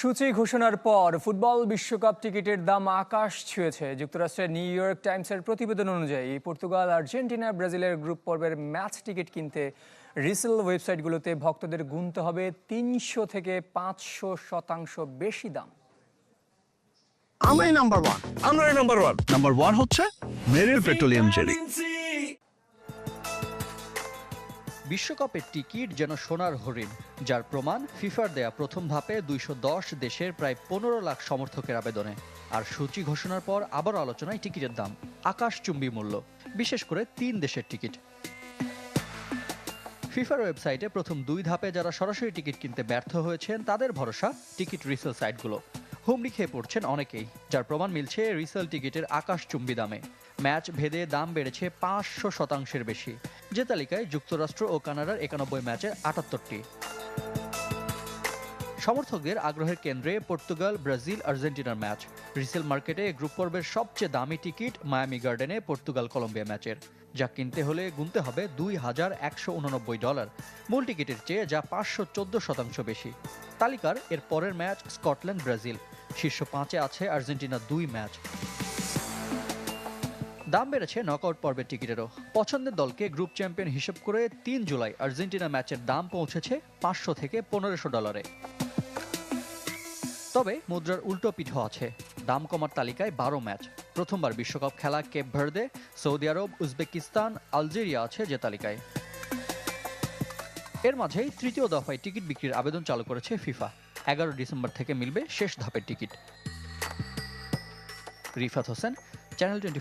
সূচি ঘোষণার পর ফুটবল বিশ্বকাপ টিকিটের দাম আকাশ ছুঁয়েছে। যুক্তরাষ্ট্রের নিউ ইয়র্ক টাইমসের প্রতিবেদন অনুযায়ী পর্তুগাল আর্জেন্টিনা ব্রাজিলের গ্রুপ পর্বের ম্যাচ টিকিট কিনতে রিসেল ওয়েবসাইটগুলোতে ভক্তদের গুনতে হবে তিনশো থেকে পাঁচশো শতাংশ বেশি দাম। আমরাই নাম্বার ওয়ান আমরাই নাম্বার ওয়ান নাম্বার ওয়ান হচ্ছে মেরিল পেট্রোলিয়াম জেলি। বিশ্বকাপের টিকিট যেন সোনার হরিণ, যার প্রমাণ ফিফার দেয়া প্রথম ধাপে দুইশো দশ দেশের প্রায় পনেরো লাখ সমর্থকের আবেদনে। আর সূচি ঘোষণার পর আবার আলোচনায় টিকিটের দাম, আকাশচুম্বী মূল্য, বিশেষ করে তিন দেশের টিকিট। ফিফার ওয়েবসাইটে প্রথম দুই ধাপে যারা সরাসরি টিকিট কিনতে ব্যর্থ হয়েছেন, তাদের ভরসা টিকিট রিসেল সাইটগুলো। হুমড়ি খেয়ে পড়ছেন অনেকেই, যার প্রমাণ মিলছে রিসেল টিকিটের আকাশচুম্বী দামে। ম্যাচ ভেদে দাম বেড়েছে পাঁচশো শতাংশের বেশি। যে তালিকায় যুক্তরাষ্ট্র ও কানাডার একানব্বই ম্যাচের আটাত্তরটি। সমর্থকদের আগ্রহের কেন্দ্রে পর্তুগাল, ব্রাজিল, আর্জেন্টিনার ম্যাচ। রিসেল মার্কেটে গ্রুপ পর্বের সবচেয়ে দামি টিকিট মায়ামি গার্ডেনে পর্তুগাল, কলম্বিয়া ম্যাচের। যা কিনতে হলে গুনতে হবে দুই হাজার একশো উননব্বই ডলার। মূল টিকিটের চেয়ে যা পাঁচশো চোদ্দ শতাংশ বেশি। তালিকার এর পরের ম্যাচ স্কটল্যান্ড, ব্রাজিল। শীর্ষ পাঁচে আছে আর্জেন্টিনা দুই ম্যাচ। দাম বেড়েছে নকআউট পর্বের টিকিটেরও। পছন্দের দলকে গ্রুপ চ্যাম্পিয়ন হিসেব করে তিন জুলাই আর্জেন্টিনা ম্যাচের দাম পৌঁছেছে পাঁচশো থেকে পনেরোশো ডলারে। তবে মুদ্রার উল্টো পিঠ আছে। দাম কমার তালিকায় বারো ম্যাচ। প্রথমবার বিশ্বকাপ খেলা Cape Verde, Saudi Arab, Uzbekistan, Algeria আছে যে তালিকায়। এর মাঝেই তৃতীয় দফায় টিকিট বিক্রির আবেদন চালু করেছে ফিফা। এগারো ডিসেম্বর থেকে মিলবে শেষ ধাপের ticket. Rifat Hossain, channel twenty